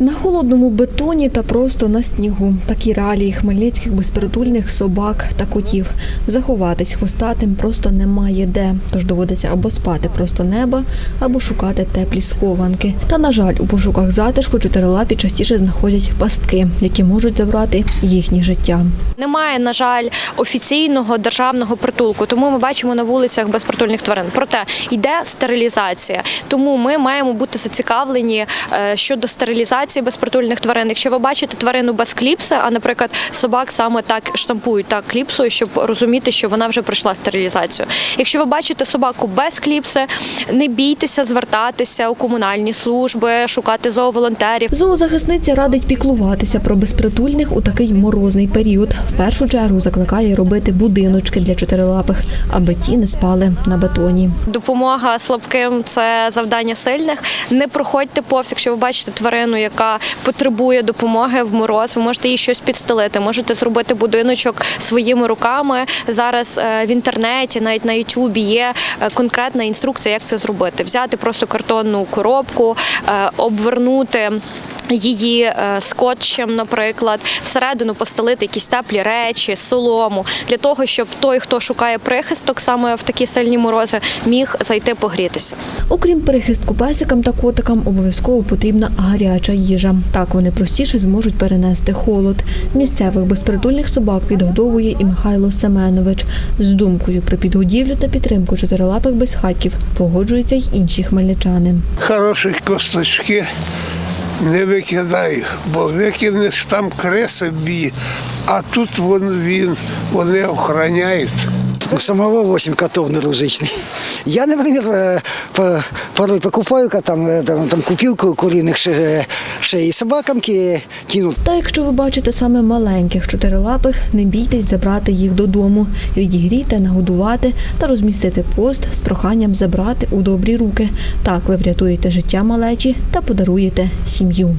На холодному бетоні та просто на снігу. Такі реалії хмельницьких безпритульних собак та котів. Заховатись хвостатим просто немає де, тож доводиться або спати просто неба, або шукати теплі схованки. Та на жаль, у пошуках затишку чотирилапі частіше знаходять пастки, які можуть забрати їхнє життя. Немає, на жаль, офіційного державного притулку, тому ми бачимо на вулицях безпритульних тварин. Проте йде стерилізація. Тому ми маємо бути зацікавлені е, щодо стерилізації безпритульних тварин. Якщо ви бачите тварину без кліпси, а наприклад, собак саме так штампують так кліпсою, щоб розуміти, що вона вже пройшла стерилізацію. Якщо ви бачите собаку без кліпси, не бійтеся звертатися у комунальні служби, шукати зооволонтерів. Зоозахисниця радить піклуватися про безпритульних у такий морозний період. В першу чергу закликає робити будиночки для чотирилапих, аби ті не спали на бетоні. Допомога слабким це завдання сильних. Не проходьте повз, якщо ви бачите тварину, яка потребує допомоги в мороз. Ви можете їй щось підстелити, можете зробити будиночок своїми руками. Зараз е, в інтернеті, навіть на Ютубі є е, конкретна інструкція, як це зробити. Взяти просто картонну коробку, е, обвернути. Її е, скотчем, наприклад, всередину постелити якісь теплі речі, солому для того, щоб той, хто шукає прихисток саме в такі сильні морози, міг зайти погрітися. Окрім перехистку песикам та котикам, обов'язково потрібна гаряча їжа. Так вони простіше зможуть перенести холод. Місцевих безпритульних собак підгодовує і Михайло Семенович. З думкою про підгодівлю та підтримку чотирилапих безхатьків погоджуються й інші хмельничани. Хороші косточки не викидаю, бо викинеш там креси б'є, а тут вон, він, вони охороняють. У самого 8 котов наружечных. Я, например, э, по- порой покупаю ка- там, э, там, там купилку куриных ше- і собакам ки- Та якщо ви бачите саме маленьких чотирилапих, не бійтесь забрати їх додому, відігріти, нагодувати та розмістити пост з проханням забрати у добрі руки. Так ви врятуєте життя малечі та подаруєте сім'ю.